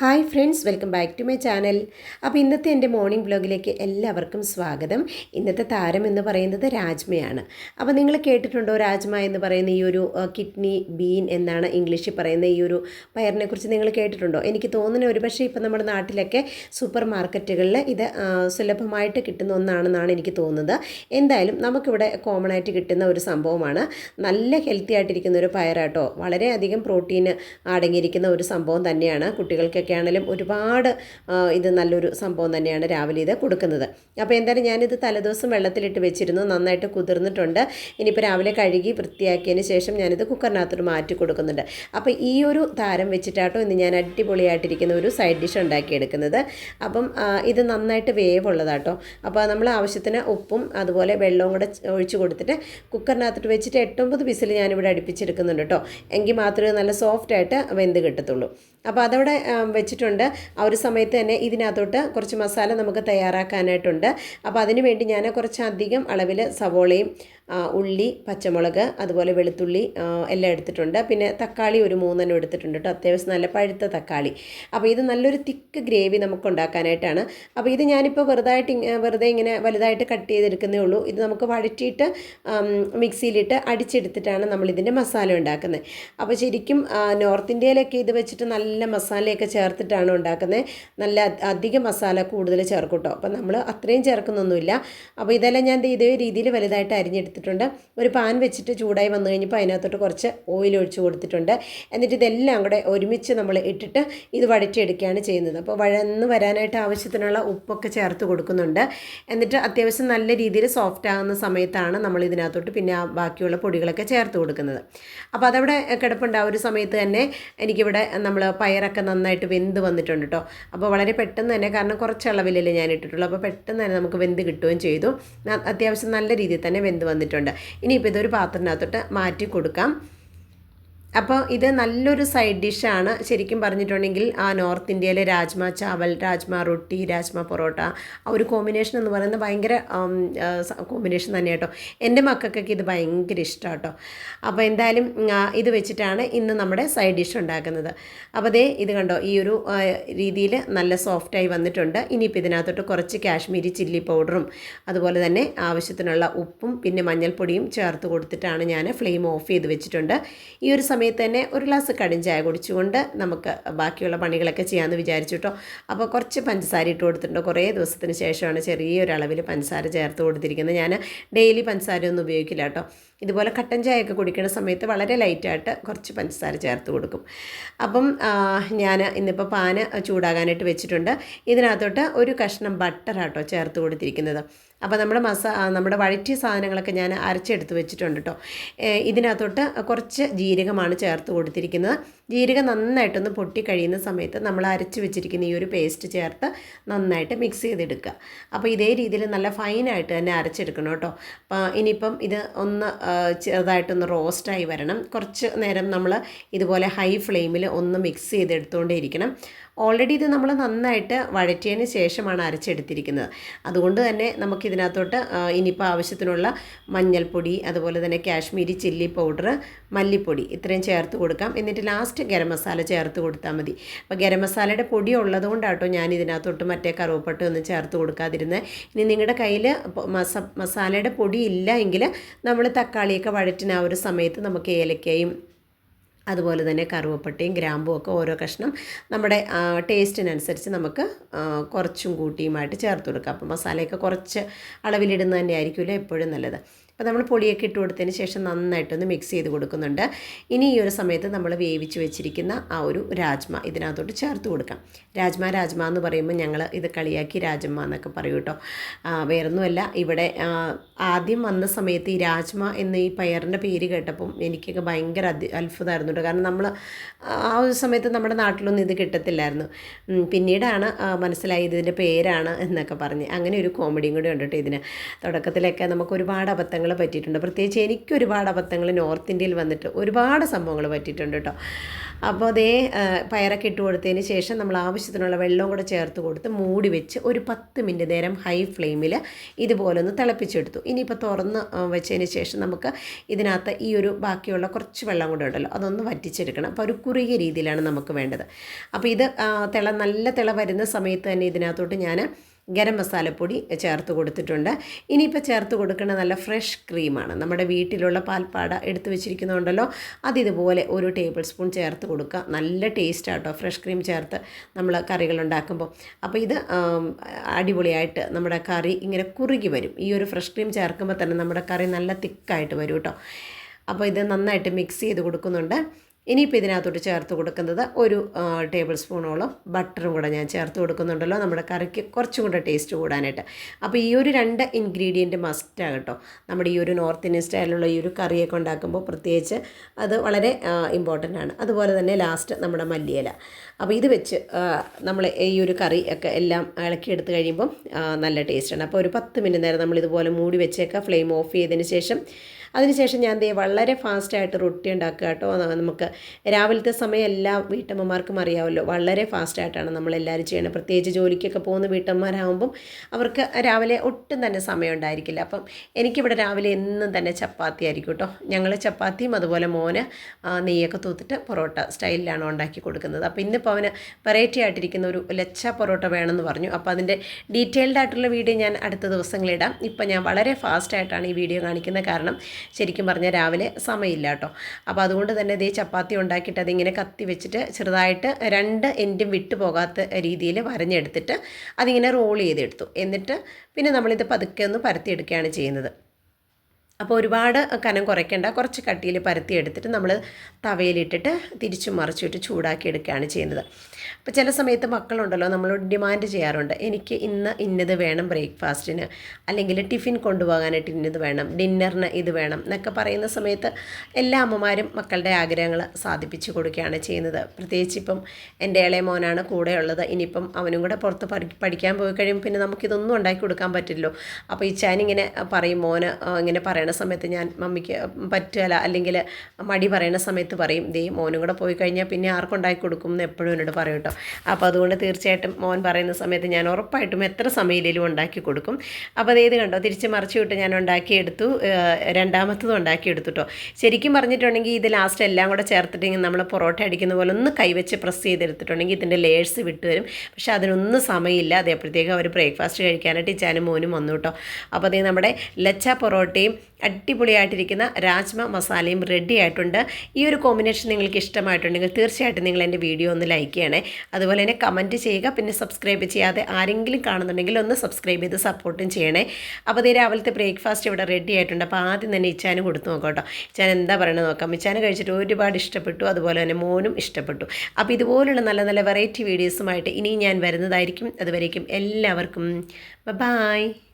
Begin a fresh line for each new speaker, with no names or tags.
Hi friends welcome back to my channel. അപ്പോൾ ഇന്നത്തെ എന്റെ മോർണിംഗ് ബ്ലോഗിലേക്ക് എല്ലാവർക്കും സ്വാഗതം. ഇന്നത്തെ താരം എന്ന് പറയുന്നത് രാജ്മയാണ്. അപ്പോൾ നിങ്ങൾ കേട്ടിട്ടുണ്ടോ രാജ്മ എന്ന് പറയുന്ന ഈ ഒരു കിഡ്നി ബീൻ എന്നാണ് ഇംഗ്ലീഷിൽ പറയുന്ന ഈ ഒരു പയറിനെ കുറിച്ച് നിങ്ങൾ കേട്ടിട്ടുണ്ടോ? എനിക്ക് തോന്നുന്ന ഒരു പക്ഷേ ഇപ്പോൾ നമ്മുടെ നാട്ടിലൊക്കെ സൂപ്പർ മാർക്കറ്റുകളിൽ ഇത് സുലഭമായിട്ട് കിട്ടുന്ന ഒന്നാണെന്നാണ് എനിക്ക് തോന്നുന്നത്. എന്തായാലും നമുക്കിവിടെ കോമൺ ആയിട്ട് കിട്ടുന്ന ഒരു സംഭവമാണ്. നല്ല ഹെൽത്തി ആയിട്ടിരിക്കുന്ന ഒരു പയറാട്ടോ. വളരെയധികം പ്രോട്ടീൻ അടങ്ങിയിരിക്കുന്ന ഒരു സംഭവം തന്നെയാണ് കുട്ടികൾക്കൊക്കെ ആണെങ്കിലും ഒരുപാട് ഇത് നല്ലൊരു സംഭവം തന്നെയാണ് രാവിലെ ഇത് കൊടുക്കുന്നത്. അപ്പോൾ എന്തായാലും ഞാനിത് തലേദിവസം വെള്ളത്തിലിട്ട് വെച്ചിരുന്നു. നന്നായിട്ട് കുതിർന്നിട്ടുണ്ട്. ഇനിയിപ്പോൾ രാവിലെ കഴുകി വൃത്തിയാക്കിയതിന് ശേഷം ഞാനിത് കുക്കറിനകത്തോട്ട് മാറ്റി കൊടുക്കുന്നുണ്ട്. അപ്പോൾ ഈ ഒരു താരം വെച്ചിട്ടാട്ടോ ഇന്ന് ഞാൻ അടിപൊളിയായിട്ടിരിക്കുന്ന ഒരു സൈഡ് ഡിഷ് ഉണ്ടാക്കിയെടുക്കുന്നത്. അപ്പം ഇത് നന്നായിട്ട് വേവുള്ളതാട്ടോ. അപ്പോൾ നമ്മൾ ആവശ്യത്തിന് ഉപ്പും അതുപോലെ വെള്ളവും കൂടെ ഒഴിച്ചു ഒഴിച്ച് കൊടുത്തിട്ട് കുക്കറിനകത്തോട്ട് വെച്ചിട്ട് എട്ടൊമ്പത് വിസിൽ ഞാനിവിടെ അടുപ്പിച്ചെടുക്കുന്നുണ്ട് കേട്ടോ. എങ്കിൽ മാത്രമേ നല്ല സോഫ്റ്റായിട്ട് വെന്ത് കിട്ടത്തുള്ളൂ. അപ്പോൾ അതവിടെ വെച്ചിട്ടുണ്ട്. ആ ഒരു സമയത്ത് തന്നെ ഇതിനകത്തോട്ട് കുറച്ച് മസാല നമുക്ക് തയ്യാറാക്കാനായിട്ടുണ്ട്. അപ്പോൾ അതിന് വേണ്ടി ഞാൻ കുറച്ചധികം അളവിൽ സവോളയും ഉള്ളി പച്ചമുളക് അതുപോലെ വെളുത്തുള്ളി എല്ലാം എടുത്തിട്ടുണ്ട്. പിന്നെ തക്കാളി ഒരു മൂന്നെണ്ണം എടുത്തിട്ടുണ്ട് കേട്ടോ. അത്യാവശ്യം നല്ല പഴുത്ത തക്കാളി. അപ്പോൾ ഇത് നല്ലൊരു തിക്ക് ഗ്രേവി നമുക്ക് ഉണ്ടാക്കാനായിട്ടാണ്. അപ്പോൾ ഇത് ഞാനിപ്പോൾ വെറുതായിട്ട് വെറുതെ ഇങ്ങനെ വലുതായിട്ട് കട്ട് ചെയ്തെടുക്കുന്നേ ഉള്ളൂ. ഇത് നമുക്ക് വഴറ്റിയിട്ട് മിക്സിയിലിട്ട് അടിച്ചെടുത്തിട്ടാണ് നമ്മളിതിന്റെ മസാല ഉണ്ടാക്കുന്നത്. അപ്പോൾ ശരിക്കും നോർത്ത് ഇന്ത്യയിലൊക്കെ ഇത് വെച്ചിട്ട് നല്ല മസാലയൊക്കെ ചേർത്തിട്ടാണ് ഉണ്ടാക്കുന്നത്. നല്ല അധികം മസാല കൂടുതൽ ചേർക്കും കേട്ടോ. അപ്പോൾ നമ്മൾ അത്രയും ചേർക്കുന്നൊന്നുമില്ല. അപ്പോൾ ഇതെല്ലാം ഞാൻ ഇതേ രീതിയിൽ വലുതായിട്ട് അരിഞ്ഞെടുത്തിട്ടുണ്ട് ഒരു പാൻ വെച്ചിട്ട് ചൂടായി വന്നു കഴിഞ്ഞപ്പോൾ അതിനകത്തോട്ട് കുറച്ച് ഓയിൽ ഒഴിച്ച് കൊടുത്തിട്ടുണ്ട്. എന്നിട്ട് ഇതെല്ലാം കൂടെ ഒരുമിച്ച് നമ്മൾ ഇട്ടിട്ട് ഇത് വഴറ്റിയെടുക്കുകയാണ് ചെയ്യുന്നത്. അപ്പോൾ വഴന്ന് വരാനായിട്ട് ആവശ്യത്തിനുള്ള ഉപ്പൊക്കെ ചേർത്ത് കൊടുക്കുന്നുണ്ട്. എന്നിട്ട് അത്യാവശ്യം നല്ല രീതിയിൽ സോഫ്റ്റ് ആകുന്ന സമയത്താണ് നമ്മൾ ഇതിനകത്തോട്ട് പിന്നെ ബാക്കിയുള്ള പൊടികളൊക്കെ ചേർത്ത് കൊടുക്കുന്നത്. അപ്പോൾ അതവിടെ കിടപ്പുണ്ട്. ആ ഒരു സമയത്ത് തന്നെ എനിക്കിവിടെ നമ്മൾ പയറൊക്കെ നന്നായിട്ട് വെന്ത് വന്നിട്ടുണ്ട് കേട്ടോ. അപ്പോൾ വളരെ പെട്ടെന്ന് തന്നെ കാരണം കുറച്ച് അളവിലല്ലേ ഞാൻ ഇട്ടിട്ടുള്ളൂ. അപ്പോൾ പെട്ടെന്ന് തന്നെ നമുക്ക് വെന്ത് കിട്ടുകയും ചെയ്തു. അത്യാവശ്യം നല്ല രീതിയിൽ തന്നെ വെന്ത് വന്നിട്ടുണ്ട്. ഇനിയിപ്പോൾ ഇതൊരു പാത്രത്തിനകത്തോട്ട് മാറ്റി കൊടുക്കാം. അപ്പോൾ ഇത് നല്ലൊരു സൈഡ് ഡിഷാണ് ശരിക്കും പറഞ്ഞിട്ടുണ്ടെങ്കിൽ ആ നോർത്ത് ഇന്ത്യയിലെ രാജ്മ ചാവൽ രാജ്മ റൊട്ടി രാജ്മ പൊറോട്ട ആ ഒരു കോമ്പിനേഷൻ എന്ന് പറയുന്നത് ഭയങ്കര കോമ്പിനേഷൻ തന്നെ കേട്ടോ എന്റെ മക്കൾക്കൊക്കെ ഇത് ഭയങ്കര ഇഷ്ടമാണ് കേട്ടോ അപ്പോൾ എന്തായാലും ഇത് വെച്ചിട്ടാണ് ഇന്ന് നമ്മുടെ സൈഡ് ഡിഷ് ഉണ്ടാക്കുന്നത്. അപ്പോൾ അതേ ഇത് കണ്ടോ ഈ ഒരു രീതിയിൽ നല്ല സോഫ്റ്റായി വന്നിട്ടുണ്ട്. ഇനിയിപ്പോൾ ഇതിനകത്തോട്ട് കുറച്ച് കാശ്മീരി ചില്ലി പൗഡറും അതുപോലെ തന്നെ ആവശ്യത്തിനുള്ള ഉപ്പും പിന്നെ മഞ്ഞൾപ്പൊടിയും ചേർത്ത് കൊടുത്തിട്ടാണ് ഞാൻ ഫ്ലെയിം ഓഫ് ചെയ്ത് വെച്ചിട്ടുണ്ട്. ഈ ഒരു സമയത്ത് തന്നെ ഒരു ഗ്ലാസ് കടും ചായ കുടിച്ചുകൊണ്ട് നമുക്ക് ബാക്കിയുള്ള പണികളൊക്കെ ചെയ്യാമെന്ന് വിചാരിച്ചു കേട്ടോ അപ്പോൾ കുറച്ച് പഞ്ചസാര ഇട്ട് കൊടുത്തിട്ടുണ്ട്. കുറേ ദിവസത്തിന് ശേഷമാണ് ചെറിയൊരളവിൽ പഞ്ചസാര ചേർത്ത് കൊടുത്തിരിക്കുന്നത്. ഞാൻ ഡെയിലി പഞ്ചസാര ഒന്നും ഉപയോഗിക്കില്ല കേട്ടോ ഇതുപോലെ കട്ടൻ ചായയൊക്കെ കുടിക്കുന്ന സമയത്ത് വളരെ ലൈറ്റായിട്ട് കുറച്ച് പഞ്ചസാര ചേർത്ത് കൊടുക്കും. അപ്പം ഞാൻ ഇന്നിപ്പോൾ പാന് ചൂടാകാനായിട്ട് വെച്ചിട്ടുണ്ട്. ഇതിനകത്തോട്ട് ഒരു കഷ്ണം ബട്ടറാട്ടോ ചേർത്ത് കൊടുത്തിരിക്കുന്നത്. അപ്പോൾ നമ്മുടെ മസ നമ്മുടെ വഴറ്റിയ സാധനങ്ങളൊക്കെ ഞാൻ അരച്ചെടുത്ത് വെച്ചിട്ടുണ്ട് കേട്ടോ ഇതിനകത്തോട്ട് കുറച്ച് ജീരകമാണ് ചേർത്ത് കൊടുത്തിരിക്കുന്നത്. ജീരകം നന്നായിട്ടൊന്ന് പൊട്ടി കഴിയുന്ന സമയത്ത് നമ്മൾ അരച്ച് വെച്ചിരിക്കുന്ന ഈ ഒരു പേസ്റ്റ് ചേർത്ത് നന്നായിട്ട് മിക്സ് ചെയ്തെടുക്കുക. അപ്പോൾ ഇതേ രീതിയിൽ നല്ല ഫൈനായിട്ട് തന്നെ അരച്ചെടുക്കണം കേട്ടോ അപ്പോൾ ഇനിയിപ്പം ഇത് ഒന്ന് ചെറുതായിട്ടൊന്ന് റോസ്റ്റായി വരണം. കുറച്ച് നേരം നമ്മൾ ഇതുപോലെ ഹൈ ഫ്ലെയിമിൽ ഒന്ന് മിക്സ് ചെയ്തെടുത്തുകൊണ്ടേ ഇരിക്കണം ഓൾറെഡി ഇത് നമ്മൾ നന്നായിട്ട് വഴറ്റിയതിന് ശേഷമാണ് അരച്ചെടുത്തിരിക്കുന്നത്. അതുകൊണ്ട് തന്നെ നമുക്കിതിനകത്തോട്ട് ഇനിയിപ്പോൾ ആവശ്യത്തിനുള്ള മഞ്ഞൾപ്പൊടി അതുപോലെ തന്നെ കാശ്മീരി ചില്ലി പൗഡർ മല്ലിപ്പൊടി ഇത്രയും ചേർത്ത് കൊടുക്കാം. എന്നിട്ട് ലാസ്റ്റ് ഗരം മസാല ചേർത്ത് കൊടുത്താൽ മതി. അപ്പോൾ ഗരം മസാലയുടെ പൊടി ഉള്ളതുകൊണ്ടാട്ടോ ഞാൻ ഇതിനകത്തോട്ട് മറ്റേ കറുവപ്പട്ട ഒന്നും ചേർത്ത് കൊടുക്കാതിരുന്നത് ഇനി നിങ്ങളുടെ കയ്യിൽ മസ മസാലയുടെ പൊടി ഇല്ല എങ്കിൽ നമ്മൾ തക്കാളിയൊക്കെ വഴറ്റിന് ആ ഒരു സമയത്ത് നമുക്ക് ഏലക്കയും അതുപോലെ തന്നെ കറുവപ്പട്ടയും ഗ്രാമ്പും ഒക്കെ ഓരോ കഷ്ണം നമ്മുടെ ടേസ്റ്റിനനുസരിച്ച് നമുക്ക് കുറച്ചും കൂട്ടിയുമായിട്ട് ചേർത്ത് കൊടുക്കാം. അപ്പോൾ മസാലയൊക്കെ കുറച്ച് അളവിലിടുന്നത് തന്നെ ആയിരിക്കുമല്ലോ എപ്പോഴും നല്ലത്. അപ്പോൾ നമ്മൾ പൊടിയൊക്കെ ഇട്ട് കൊടുത്തതിന് ശേഷം നന്നായിട്ടൊന്ന് മിക്സ് ചെയ്ത് കൊടുക്കുന്നുണ്ട്. ഇനി ഈ ഒരു സമയത്ത് നമ്മൾ വേവിച്ച് വെച്ചിരിക്കുന്ന ആ ഒരു രാജ്മ ഇതിനകത്തോട്ട് ചേർത്ത് കൊടുക്കാം. രാജ്മ രാജ്മ എന്ന് പറയുമ്പോൾ ഞങ്ങൾ ഇത് കളിയാക്കി രാജമ്മ എന്നൊക്കെ പറയും കേട്ടോ. വേറൊന്നുമല്ല ഇവിടെ ആദ്യം വന്ന സമയത്ത് ഈ രാജ്മ എന്ന ഈ പയറിന്റെ പേര് കേട്ടപ്പം എനിക്കൊക്കെ ഭയങ്കര അതി അത്ഭുതമായിരുന്നു കാരണം നമ്മൾ ആ ഒരു സമയത്ത് നമ്മുടെ നാട്ടിലൊന്നും ഇത് കിട്ടത്തില്ലായിരുന്നു. പിന്നീടാണ് മനസ്സിലായി ഇതിന്റെ പേരാണ് എന്നൊക്കെ പറഞ്ഞ്. അങ്ങനെ ഒരു കോമഡിയും കൂടി ഉണ്ട് കേട്ടോ ഇതിന്. തുടക്കത്തിലൊക്കെ നമുക്ക് ഒരുപാട് അബദ്ധങ്ങൾ പറ്റിയിട്ടുണ്ട്. പ്രത്യേകിച്ച് എനിക്ക് ഒരുപാട് അബദ്ധങ്ങൾ നോർത്ത് ഇന്ത്യയിൽ വന്നിട്ട് ഒരുപാട് സംഭവങ്ങൾ പറ്റിയിട്ടുണ്ട് കേട്ടോ അപ്പോൾ അതേ പയറൊക്കെ ഇട്ട് കൊടുത്തതിന് ശേഷം നമ്മൾ ആവശ്യത്തിനുള്ള വെള്ളവും കൂടെ ചേർത്ത് കൊടുത്ത് മൂടി വെച്ച് ഒരു പത്ത് മിനിറ്റ് നേരം ഹൈ ഫ്ലെയിമിൽ ഇതുപോലെ ഒന്ന് തിളപ്പിച്ചെടുത്തു. ഇനിയിപ്പോൾ തുറന്ന് വെച്ചതിന് ശേഷം നമുക്ക് ഇതിനകത്ത് ഈ ഒരു ബാക്കിയുള്ള കുറച്ച് വെള്ളം കൂടെ ഉണ്ടല്ലോ അതൊന്ന് വറ്റിച്ചെടുക്കണം. അപ്പോൾ ഒരു കുറുകിയ രീതിയിലാണ് നമുക്ക് വേണ്ടത്. അപ്പോൾ ഇത് തിള നല്ല തിള വരുന്ന സമയത്ത് തന്നെ ഇതിനകത്തോട്ട് ഞാൻ ഗരം മസാലപ്പൊടി ചേർത്ത് കൊടുത്തിട്ടുണ്ട്. ഇനിയിപ്പോൾ ചേർത്ത് കൊടുക്കുന്ന നല്ല ഫ്രഷ് ക്രീമാണ്. നമ്മുടെ വീട്ടിലുള്ള പാൽപ്പാട എടുത്ത് വെച്ചിരിക്കുന്നുണ്ടല്ലോ അതിതുപോലെ ഒരു ടേബിൾ സ്പൂൺ ചേർത്ത് കൊടുക്കുക. നല്ല ടേസ്റ്റ് ആട്ടോ ഫ്രഷ് ക്രീം ചേർത്ത് നമ്മൾ കറികൾ ഉണ്ടാക്കുമ്പോൾ. അപ്പോൾ ഇത് അടിപൊളിയായിട്ട് നമ്മുടെ കറി ഇങ്ങനെ കുറുകി വരും. ഈ ഒരു ഫ്രഷ് ക്രീം ചേർക്കുമ്പോൾ തന്നെ നമ്മുടെ കറി നല്ല തിക്കായിട്ട് വരും കേട്ടോ അപ്പോൾ ഇത് നന്നായിട്ട് മിക്സ് ചെയ്ത് കൊടുക്കുന്നുണ്ട്. ഇനിയിപ്പോൾ ഇതിനകത്തോട്ട് ചേർത്ത് കൊടുക്കുന്നത് ഒരു ടേബിൾ സ്പൂണോളം ബട്ടറും കൂടെ ഞാൻ ചേർത്ത് കൊടുക്കുന്നുണ്ടല്ലോ. നമ്മുടെ കറിക്ക് കുറച്ചും കൂടെ ടേസ്റ്റ് കൂടാനായിട്ട്. അപ്പോൾ ഈ ഒരു രണ്ട് ഇൻഗ്രീഡിയന്റ് മസ്റ്റാണ് കേട്ടോ. നമ്മുടെ ഈ ഒരു നോർത്ത് ഇന്ത്യൻ സ്റ്റൈലിലുള്ള ഈ ഒരു കറിയൊക്കെ ഉണ്ടാക്കുമ്പോൾ പ്രത്യേകിച്ച് അത് വളരെ ഇമ്പോർട്ടന്റ് ആണ്. അതുപോലെ തന്നെ ലാസ്റ്റ് നമ്മുടെ മല്ലിയില. അപ്പോൾ ഇത് വെച്ച് നമ്മൾ ഈ ഒരു കറി ഒക്കെ എല്ലാം ഇളക്കിയെടുത്ത് കഴിയുമ്പം നല്ല ടേസ്റ്റാണ് അപ്പോൾ ഒരു പത്ത് മിനിറ്റ് നേരം നമ്മൾ ഇതുപോലെ മൂടി വെച്ചേക്കാം. ഫ്ലെയിം ഓഫ് ചെയ്തതിന് ശേഷം അതിനുശേഷം ഞാൻ ദേ വളരെ ഫാസ്റ്റായിട്ട് റൊട്ടി ഉണ്ടാക്കുക കേട്ടോ. നമുക്ക് രാവിലത്തെ സമയം എല്ലാ വീട്ടമ്മമാർക്കും അറിയാമല്ലോ വളരെ ഫാസ്റ്റായിട്ടാണ് നമ്മളെല്ലാവരും ചെയ്യണത്. പ്രത്യേകിച്ച് ജോലിക്കൊക്കെ പോകുന്ന വീട്ടമ്മമാരാകുമ്പം അവർക്ക് രാവിലെ ഒട്ടും തന്നെ സമയം ഉണ്ടായിരിക്കില്ല. അപ്പം എനിക്കിവിടെ രാവിലെ എന്നും തന്നെ ചപ്പാത്തി ആയിരിക്കും കേട്ടോ. ഞങ്ങൾ ചപ്പാത്തിയും അതുപോലെ മോന് നെയ്യൊക്കെ തൂത്തിട്ട് പൊറോട്ട സ്റ്റൈലിലാണ് ഉണ്ടാക്കി കൊടുക്കുന്നത്. അപ്പോൾ ഇന്നിപ്പോൾ അവന് വെറൈറ്റി ആയിട്ടിരിക്കുന്ന ഒരു ലച്ച പൊറോട്ട വേണമെന്ന് പറഞ്ഞു. അപ്പോൾ അതിന്റെ ഡീറ്റെയിൽഡ് ആയിട്ടുള്ള വീഡിയോ ഞാൻ അടുത്ത ദിവസങ്ങളിടാം. ഇപ്പം ഞാൻ വളരെ ഫാസ്റ്റായിട്ടാണ് ഈ വീഡിയോ കാണിക്കുന്നത്. കാരണം ശരിക്കും പറഞ്ഞാൽ രാവിലെ സമയമില്ല കേട്ടോ അപ്പോൾ അതുകൊണ്ട് തന്നെ ഇതേ ചപ്പാത്തി ഉണ്ടാക്കിയിട്ട് അതിങ്ങനെ കത്തി വെച്ചിട്ട് ചെറുതായിട്ട് രണ്ട് എൻഡും വിട്ടു പോകാത്ത രീതിയിൽ വരഞ്ഞെടുത്തിട്ട് അതിങ്ങനെ റോൾ ചെയ്തെടുത്തു. എന്നിട്ട് പിന്നെ നമ്മളിത് പതുക്കെ ഒന്ന് പരത്തിയെടുക്കുകയാണ് ചെയ്യുന്നത്. അപ്പോൾ ഒരുപാട് കനം കുറയ്ക്കേണ്ട. കുറച്ച് കട്ടിയിൽ പരത്തി എടുത്തിട്ട് നമ്മൾ തവയിലിട്ടിട്ട് തിരിച്ചു മറിച്ചിട്ട് ചൂടാക്കി എടുക്കുകയാണ് ചെയ്യുന്നത്. അപ്പോൾ ചില സമയത്ത് മക്കളുണ്ടല്ലോ നമ്മൾ ഡിമാൻഡ് ചെയ്യാറുണ്ട്. എനിക്ക് ഇന്ന് ഇന്നത് വേണം ബ്രേക്ക്ഫാസ്റ്റിന്. അല്ലെങ്കിൽ ടിഫിൻ കൊണ്ടുപോകാനായിട്ട് ഇന്നത് വേണം ഡിന്നറിന് ഇത് വേണം എന്നൊക്കെ പറയുന്ന സമയത്ത് എല്ലാ അമ്മമാരും മക്കളുടെ ആഗ്രഹങ്ങൾ സാധിപ്പിച്ചു കൊടുക്കുകയാണ് ചെയ്യുന്നത്. പ്രത്യേകിച്ച് ഇപ്പം എന്റെ ഇളയ മോനാണ് കൂടെയുള്ളത് ഇനിയിപ്പം അവനും കൂടെ പുറത്ത് പഠിക്കാൻ പോയി കഴിയുമ്പോൾ പിന്നെ നമുക്കിതൊന്നും ഉണ്ടാക്കി കൊടുക്കാൻ പറ്റില്ലല്ലോ. അപ്പോൾ ഈ ചാനിങ്ങനെ പറയും മോന് ഇങ്ങനെ പറയണ സമയത്ത് ഞാൻ മമ്മിക്ക് പറ്റുകയില്ല. അല്ലെങ്കിൽ മടി പറയുന്ന സമയത്ത് പറയും ദേ മോനും കൂടെ പോയി കഴിഞ്ഞാൽ പിന്നെ ആർക്കുണ്ടാക്കി കൊടുക്കും എന്ന് എപ്പോഴും എന്നോട് പറയും കേട്ടോ. അപ്പോൾ അതുകൊണ്ട് തീർച്ചയായിട്ടും മോൻ പറയുന്ന സമയത്ത് ഞാൻ ഉറപ്പായിട്ടും എത്ര സമയത്തിലും ഉണ്ടാക്കി കൊടുക്കും. അപ്പോൾ അതേത് കണ്ടോ തിരിച്ച് മറിച്ച് വിട്ട് ഞാൻ ഉണ്ടാക്കിയെടുത്തു. രണ്ടാമത്തതും ഉണ്ടാക്കിയെടുത്തു കേട്ടോ. ശരിക്കും പറഞ്ഞിട്ടുണ്ടെങ്കിൽ ഇത് ലാസ്റ്റ് എല്ലാം കൂടെ ചേർത്തിട്ടെങ്കിൽ നമ്മൾ പൊറോട്ട അടിക്കുന്ന പോലെ ഒന്ന് കൈവച്ച് പ്രസ് ചെയ്തെടുത്തിട്ടുണ്ടെങ്കിൽ ഇതിന്റെ ലേയേഴ്സ് വിട്ട് വരും. പക്ഷേ അതിനൊന്നും സമയമില്ല. അതേപ്പോഴത്തേക്കും അവർ ബ്രേക്ക്ഫാസ്റ്റ് കഴിക്കാനായിട്ട് ഇച്ചാനും മോനും വന്നു കേട്ടോ. അപ്പോൾ അതേ നമ്മുടെ ലച്ച പൊറോട്ടയും അടിപൊളിയായിട്ടിരിക്കുന്ന രാജ്മ മസാലയും റെഡി ആയിട്ടുണ്ട്. ഈ ഒരു കോമ്പിനേഷൻ നിങ്ങൾക്ക് ഇഷ്ടമായിട്ടുണ്ടെങ്കിൽ തീർച്ചയായിട്ടും നിങ്ങൾ എന്റെ വീഡിയോ ഒന്ന് ലൈക്ക് ചെയ്യണേ. അതുപോലെ തന്നെ കമന്റ് ചെയ്യുക പിന്നെ സബ്സ്ക്രൈബ് ചെയ്യാതെ ആരെങ്കിലും കാണുന്നുണ്ടെങ്കിൽ ഒന്ന് സബ്സ്ക്രൈബ് ചെയ്ത് സപ്പോർട്ടും ചെയ്യണേ. അപ്പോൾ ഇതേ രാവിലത്തെ ബ്രേക്ക്ഫാസ്റ്റ് ഇവിടെ റെഡി ആയിട്ടുണ്ട്. അപ്പോൾ ആദ്യം തന്നെ ഇച്ചാന് കൊടുത്തു നോക്കാം ഇച്ചാൻ എന്താ പറയണത് നോക്കാം. ഇച്ചാന് കഴിച്ചിട്ട് ഒരുപാട് ഇഷ്ടപ്പെട്ടു. അതുപോലെ തന്നെ മോനും ഇഷ്ടപ്പെട്ടു. അപ്പോൾ ഇതുപോലുള്ള നല്ല നല്ല വെറൈറ്റി വീഡിയോസുമായിട്ട് ഇനിയും ഞാൻ വരുന്നതായിരിക്കും. അതുവരേക്കും എല്ലാവർക്കും. ബൈ